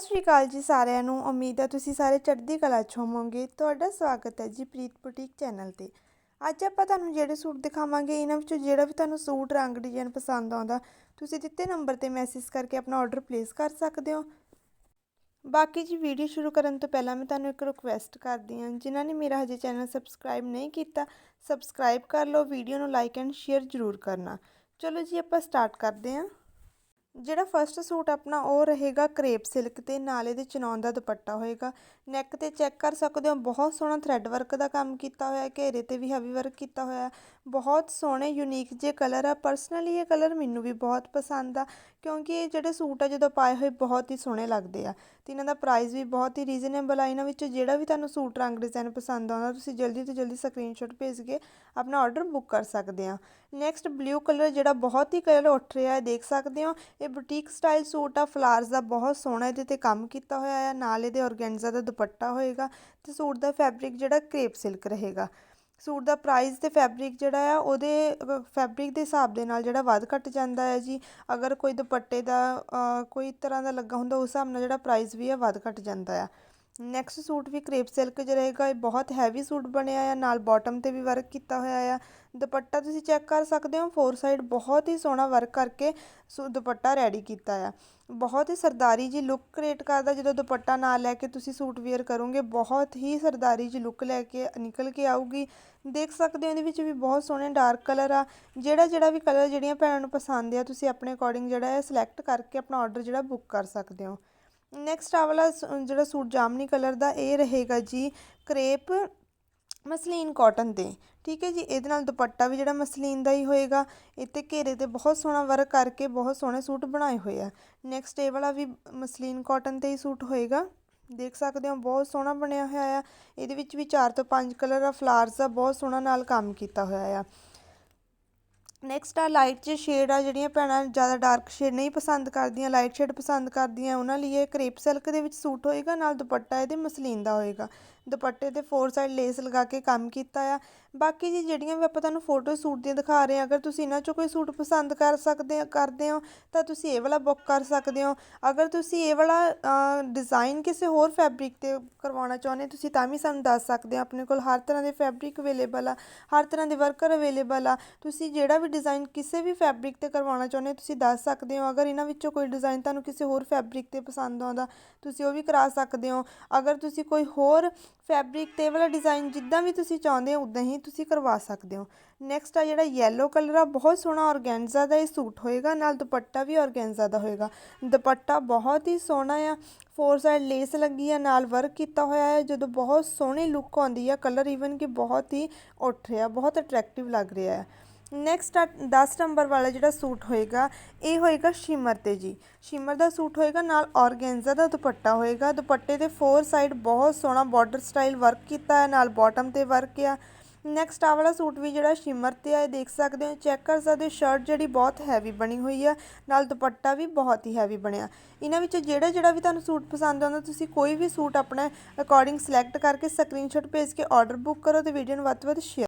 ਸਤਿ ਸ਼੍ਰੀ ਅਕਾਲ ਜੀ ਸਾਰਿਆਂ ਨੂੰ। ਉਮੀਦ ਹੈ ਤੁਸੀਂ ਸਾਰੇ ਚੜ੍ਹਦੀ ਕਲਾ 'ਚ ਹੋਵੋਗੇ। ਤੁਹਾਡਾ ਸਵਾਗਤ ਹੈ ਜੀ ਪ੍ਰੀਤ ਬੁਟੀਕ ਚੈਨਲ ਤੇ। ਅੱਜ ਆਪਾਂ ਤੁਹਾਨੂੰ ਜਿਹੜੇ ਸੂਟ ਦਿਖਾਵਾਂਗੇ, ਇਹਨਾਂ ਵਿੱਚੋਂ ਜਿਹੜਾ ਵੀ ਤੁਹਾਨੂੰ ਸੂਟ, ਰੰਗ ਡਿਜ਼ਾਈਨ ਪਸੰਦ ਆਉਂਦਾ, ਤੁਸੀਂ ਦਿੱਤੇ ਨੰਬਰ ਤੇ ਮੈਸੇਜ ਕਰਕੇ ਆਪਣਾ ਆਰਡਰ ਪਲੇਸ ਕਰ ਸਕਦੇ ਹੋ। ਬਾਕੀ ਜੀ ਵੀਡੀਓ ਸ਼ੁਰੂ ਕਰਨ ਤੋਂ ਪਹਿਲਾਂ ਮੈਂ ਤੁਹਾਨੂੰ ਇੱਕ ਰਿਕੁਐਸਟ ਕਰਦੀ ਹਾਂ, ਜਿਨ੍ਹਾਂ ਨੇ ਮੇਰਾ ਹਜੇ ਚੈਨਲ ਸਬਸਕ੍ਰਾਈਬ ਨਹੀਂ ਕੀਤਾ ਸਬਸਕ੍ਰਾਈਬ ਕਰ ਲਓ ਵੀਡੀਓ ਨੂੰ ਲਾਈਕ ਐਂਡ ਸ਼ੇਅਰ ਜ਼ਰੂਰ ਕਰਨਾ। ਚਲੋ ਜੀ ਆਪਾਂ ਸਟਾਰਟ ਕਰਦੇ ਹਾਂ। ਜਿਹੜਾ ਫਰਸਟ ਸੂਟ ਆਪਣਾ ਉਹ ਰਹੇਗਾ ਕਰੇਪ ਸਿਲਕ ਤੇ ਨਾਲੇ ਦੇ ਚਨੌਨ ਦਾ ਦੁਪੱਟਾ ਹੋਏਗਾ। ਨੈਕ ਤੇ ਚੈੱਕ ਕਰ ਸਕਦੇ ਹੋ, ਬਹੁਤ ਸੋਹਣਾ ਥਰੈਡ ਵਰਕ ਦਾ ਕੰਮ ਕੀਤਾ ਹੋਇਆ, ਘੇਰੇ ਤੇ ਵੀ ਹੈਵੀ ਵਰਕ ਕੀਤਾ ਹੋਇਆ। ਬਹੁਤ ਸੋਹਣੇ ਯੂਨੀਕ ਜੇ ਕਲਰ ਆ। ਪਰਸਨਲੀ ਇਹ ਕਲਰ ਮੈਨੂੰ ਵੀ ਬਹੁਤ ਪਸੰਦ ਆ, ਕਿਉਂਕਿ ਇਹ ਜਿਹੜੇ ਸੂਟ ਆ ਜਦੋਂ ਪਾਏ ਹੋਏ ਬਹੁਤ ਹੀ ਸੋਹਣੇ ਲੱਗਦੇ ਆ। ਤੇ ਇਹਨਾਂ ਦਾ ਪ੍ਰਾਈਸ ਵੀ ਬਹੁਤ ਹੀ ਰੀਜ਼ਨੇਬਲ ਆ। ਇਹਨਾਂ ਵਿੱਚੋਂ ਜਿਹੜਾ ਵੀ ਤੁਹਾਨੂੰ ਸੂਟ ਰੰਗ ਡਿਜ਼ਾਈਨ ਪਸੰਦ ਆਉਂਦਾ, ਤੁਸੀਂ ਜਲਦੀ ਤੋਂ ਜਲਦੀ ਸਕਰੀਨਸ਼ਾਟ ਭੇਜ ਕੇ ਆਪਣਾ ਆਰਡਰ ਬੁੱਕ ਕਰ ਸਕਦੇ ਆ। ਨੈਕਸਟ ਬਲੂ ਕਲਰ ਜਿਹੜਾ ਬਹੁਤ ਹੀ ਕਲਰ ਉੱਠ ਰਿਹਾ ਹੈ ਦੇਖ ਸਕਦੇ ਹੋ। ਇਹ ਬੁਟੀਕ ਸਟਾਈਲ ਸੂਟ ਆ, ਫਲਾਰਸ ਦਾ ਬਹੁਤ ਸੋਹਣਾ ਇਹਦੇ ਤੇ ਕੰਮ ਕੀਤਾ ਹੋਇਆ ਆ, ਨਾਲ ਇਹਦੇ ਔਰਗੈਂਜ਼ਾ ਦਾ ਦੁਪੱਟਾ ਹੋਏਗਾ ਤੇ ਸੂਟ ਦਾ ਫੈਬਰਿਕ ਜਿਹੜਾ ਕ੍ਰੇਪ ਸਿਲਕ ਰਹੇਗਾ। ਸੂਟ ਦਾ ਪ੍ਰਾਈਸ ਤੇ ਫੈਬਰਿਕ ਜਿਹੜਾ ਆ, ਉਹਦੇ ਫੈਬਰਿਕ ਦੇ ਹਿਸਾਬ ਦੇ ਨਾਲ ਜਿਹੜਾ ਵੱਧ ਘਟ ਜਾਂਦਾ ਹੈ ਜੀ। ਅਗਰ ਕੋਈ ਦੁਪੱਟੇ ਦਾ ਕੋਈ ਤਰ੍ਹਾਂ ਦਾ ਲੱਗਾ ਹੁੰਦਾ, ਉਸ ਹਿਸਾਬ ਨਾਲ ਜਿਹੜਾ ਪ੍ਰਾਈਸ ਵੀ ਆ, ਵੱਧ ਘਟ ਜਾਂਦਾ ਆ। ਨੈਕਸਟ ਸੂਟ ਵੀ ਕ੍ਰੇਪ ਸਿਲਕ 'ਚ ਰਹੇਗਾ, ਇਹ ਬਹੁਤ ਹੈਵੀ ਸੂਟ ਬਣਿਆ ਆ, ਨਾਲ ਬਾਟਮ ਤੇ ਵੀ ਵਰਕ ਕੀਤਾ ਹੋਇਆ ਆ। ਦੁਪੱਟਾ ਤੁਸੀਂ ਚੈੱਕ ਕਰ ਸਕਦੇ ਹੋ ਫੋਰ ਸਾਈਡ ਬਹੁਤ ਹੀ ਸੋਹਣਾ ਵਰਕ ਕਰਕੇ ਸੋ, ਦੁਪੱਟਾ ਰੈਡੀ ਕੀਤਾ ਆ। ਬਹੁਤ ਹੀ ਸਰਦਾਰੀ ਜੀ ਲੁੱਕ ਕ੍ਰੀਏਟ ਕਰਦਾ, ਜਦੋਂ ਦੁਪੱਟਾ ਨਾਲ ਲੈ ਕੇ ਤੁਸੀਂ ਸੂਟ ਵੇਅਰ ਕਰੋਗੇ, ਬਹੁਤ ਹੀ ਸਰਦਾਰੀ ਜੀ ਲੁੱਕ ਲੈ ਕੇ ਨਿਕਲ ਕੇ ਆਊਗੀ। ਦੇਖ ਸਕਦੇ ਹੋ, ਇਹਦੇ ਵਿੱਚ ਵੀ ਬਹੁਤ ਸੋਹਣੇ ਡਾਰਕ ਕਲਰ ਆ। ਜਿਹੜਾ ਜਿਹੜਾ ਵੀ ਕਲਰ ਜਿਹੜੀਆਂ ਭੈਣਾਂ ਨੂੰ ਪਸੰਦ ਆ, ਤੁਸੀਂ ਆਪਣੇ ਅਕੋਰਡਿੰਗ ਜਿਹੜਾ ਹੈ ਸਿਲੈਕਟ ਕਰਕੇ ਆਪਣਾ ਆਰਡਰ ਜਿਹੜਾ ਬੁੱਕ ਕਰ ਸਕਦੇ ਹੋ। ਨੈਕਸਟ ਆ ਵਾਲਾ ਜਿਹੜਾ ਸੂਟ ਜਾਮਨੀ ਕਲਰ ਦਾ, ਇਹ ਰਹੇਗਾ ਜੀ ਕਰੇਪ ਮਸਲੀਨ ਕਾਟਨ ਤੇ ਠੀਕ ਹੈ ਜੀ, ਇਹਦੇ ਨਾਲ ਦੁਪੱਟਾ ਵੀ ਜਿਹੜਾ ਮਸਲੀਨ ਦਾ ਹੀ ਹੋਏਗਾ। ਇੱਥੇ ਘੇਰੇ ਤੇ ਬਹੁਤ ਸੋਹਣਾ ਵਰਕ ਕਰਕੇ ਬਹੁਤ ਸੋਹਣੇ ਸੂਟ ਬਣਾਏ ਹੋਏ ਆ। ਨੈਕਸਟ ਇਹ ਵਾਲਾ ਵੀ ਮਸਲੀਨ ਕਾਟਨ ਤੇ ਹੀ ਸੂਟ ਹੋਏਗਾ। ਦੇਖ ਸਕਦੇ ਹੋ, ਬਹੁਤ ਸੋਹਣਾ ਬਣਿਆ ਹੋਇਆ ਆ। ਇਹਦੇ ਵਿੱਚ ਵੀ ਚਾਰ ਤੋਂ ਪੰਜ ਕਲਰ ਆ ਫਲਾਰਸ ਦਾ ਬਹੁਤ ਸੋਹਣਾ ਨਾਲ ਕੰਮ ਕੀਤਾ ਹੋਇਆ ਆ। ਨੈਕਸਟ ਆ ਲਾਈਟ 'ਚ ਸ਼ੇਡ ਆ, ਜਿਹੜੀਆਂ ਭੈਣਾਂ ਜ਼ਿਆਦਾ ਡਾਰਕ ਸ਼ੇਡ ਨਹੀਂ ਪਸੰਦ ਕਰਦੀਆਂ ਲਾਈਟ ਸ਼ੇਡ ਪਸੰਦ ਕਰਦੀਆਂ, ਉਹਨਾਂ ਲਈ ਇਹ ਕਰੇਪ ਸਿਲਕ ਦੇ ਵਿੱਚ ਸੂਟ ਹੋਏਗਾ, ਨਾਲ ਦੁਪੱਟਾ ਇਹਦੇ ਮਸਲੀਨ ਦਾ ਹੋਏਗਾ। ਦੁਪੱਟੇ ਤੇ ਫੋਰ ਸਾਈਡ ਲੇਸ ਲਗਾ ਕੇ ਕੰਮ ਕੀਤਾ ਆ। ਬਾਕੀ ਜੀ ਜਿਹੜੀਆਂ ਵੀ ਆਪਾਂ ਤੁਹਾਨੂੰ ਫੋਟੋ ਸੂਟ ਦੀਆਂ ਦਿਖਾ ਰਹੇ ਹਾਂ, ਅਗਰ ਤੁਸੀਂ ਇਹਨਾਂ ਚੋਂ ਕੋਈ ਸੂਟ ਪਸੰਦ ਕਰ ਸਕਦੇ ਕਰਦੇ ਹੋ, ਤਾਂ ਤੁਸੀਂ ਇਹ ਵਾਲਾ ਬੁੱਕ ਕਰ ਸਕਦੇ ਹੋ। ਅਗਰ ਤੁਸੀਂ ਇਹ ਵਾਲਾ ਡਿਜ਼ਾਈਨ ਕਿਸੇ ਹੋਰ ਫੈਬਰਿਕ ਤੇ ਕਰਵਾਉਣਾ ਚਾਹੁੰਦੇ ਤੁਸੀਂ ਤਾਂ ਵੀ ਸਾਨੂੰ ਦੱਸ ਸਕਦੇ ਹੋ। ਆਪਣੇ ਕੋਲ ਹਰ ਤਰ੍ਹਾਂ ਦੇ ਫੈਬਰਿਕ ਅਵੇਲੇਬਲ ਆ, ਹਰ ਤਰ੍ਹਾਂ ਦੇ ਵਰਕਰ ਅਵੇਲੇਬਲ ਆ। ਤੁਸੀਂ ਜਿਹੜਾ ਵੀ ਡਿਜ਼ਾਈਨ ਕਿਸੇ ਵੀ ਫੈਬਰਿਕ ਤੇ ਕਰਵਾਉਣਾ ਚਾਹੁੰਦੇ ਤੁਸੀਂ ਦੱਸ ਸਕਦੇ ਹੋ। ਅਗਰ ਇਹਨਾਂ ਵਿੱਚੋਂ ਕੋਈ ਡਿਜ਼ਾਈਨ ਤੁਹਾਨੂੰ ਕਿਸੇ ਹੋਰ ਫੈਬਰਿਕ ਤੇ ਪਸੰਦ ਆਉਂਦਾ, ਤੁਸੀਂ ਉਹ ਵੀ ਕਰਾ ਸਕਦੇ ਹੋ। ਅਗਰ ਤੁਸੀਂ ਕੋਈ ਹੋਰ ਫੈਬਰਿਕ ਤੇ ਵਾਲਾ ਡਿਜ਼ਾਈਨ ਜਿੱਦਾਂ ਵੀ ਤੁਸੀਂ ਚਾਹੁੰਦੇ ਹੋ, ਉਦਾਂ ਹੀ ਤੁਸੀਂ ਕਰਵਾ ਸਕਦੇ ਹੋ। ਨੈਕਸਟ ਆ ਜਿਹੜਾ ਯੈਲੋ ਕਲਰ ਆ, ਬਹੁਤ ਸੋਹਣਾ ਔਰਗੈਂਜ਼ਾ ਦਾ ਇਹ ਸੂਟ ਹੋਏਗਾ, ਨਾਲ ਦੁਪੱਟਾ ਵੀ ਔਰਗੈਂਜ਼ਾ ਦਾ ਹੋਏਗਾ। ਦੁਪੱਟਾ ਬਹੁਤ ਹੀ ਸੋਹਣਾ ਆ ਫੋਰ ਸਾਈਡ ਲੇਸ ਲੱਗੀ ਆ, ਨਾਲ ਵਰਕ ਕੀਤਾ ਹੋਇਆ ਹੈ ਜਦੋਂ ਬਹੁਤ ਸੋਹਣੀ ਲੁੱਕ ਆਉਂਦੀ ਆ ਕਲਰ ਈਵਨ ਕਿ ਬਹੁਤ ਹੀ ਉੱਠ ਰਿਹਾ, ਬਹੁਤ ਅਟਰੈਕਟਿਵ ਲੱਗ ਰਿਹਾ ਹੈ ਨੈਕਸਟ 10 ਨੰਬਰ ਵਾਲਾ ਜਿਹੜਾ ਸੂਟ ਹੋਏਗਾ, ਇਹ ਹੋਏਗਾ ਸ਼ਿਮਰ ਤੇ ਜੀ। ਸ਼ਿਮਰ ਦਾ ਸੂਟ ਹੋਏਗਾ, ਨਾਲ ਔਰਗੈਂਜ਼ਾ ਦਾ ਦੁਪੱਟਾ ਹੋਏਗਾ। ਦੁਪੱਟੇ ਦੇ ਫੋਰ ਸਾਈਡ ਬਹੁਤ ਸੋਹਣਾ ਬਾਰਡਰ ਸਟਾਈਲ ਵਰਕ ਕੀਤਾ ਹੈ, ਨਾਲ ਬਾਟਮ ਤੇ ਵਰਕ ਆ। ਨੈਕਸਟ ਆ ਵਾਲਾ ਸੂਟ ਵੀ ਜਿਹੜਾ ਸ਼ਿਮਰ ਤੇ ਆ, ਇਹ ਦੇਖ ਸਕਦੇ ਹੋ ਚੈੱਕ ਕਰ ਸਕਦੇ ਹੋ ਸ਼ਰਟ ਜਿਹੜੀ ਬਹੁਤ ਹੈਵੀ ਬਣੀ ਹੋਈ ਆ, ਨਾਲ ਦੁਪੱਟਾ ਵੀ ਬਹੁਤ ਹੀ ਹੈਵੀ ਬਣਿਆ। ਇਹਨਾਂ ਵਿੱਚ ਜਿਹੜਾ ਜਿਹੜਾ ਵੀ ਤੁਹਾਨੂੰ ਸੂਟ ਪਸੰਦ ਆਉਂਦਾ, ਤੁਸੀਂ ਕੋਈ ਵੀ ਸੂਟ ਆਪਣੇ ਅਕੋਰਡਿੰਗ ਸਿਲੈਕਟ ਕਰਕੇ ਸਕਰੀਨਸ਼ਾਟ ਭੇਜ ਕੇ ਆਰਡਰ ਬੁੱਕ ਕਰੋ ਤੇ ਵੀਡੀਓ ਨੂੰ ਵੱਧ ਤੋਂ ਵੱਧ ਸ਼ੇਅਰ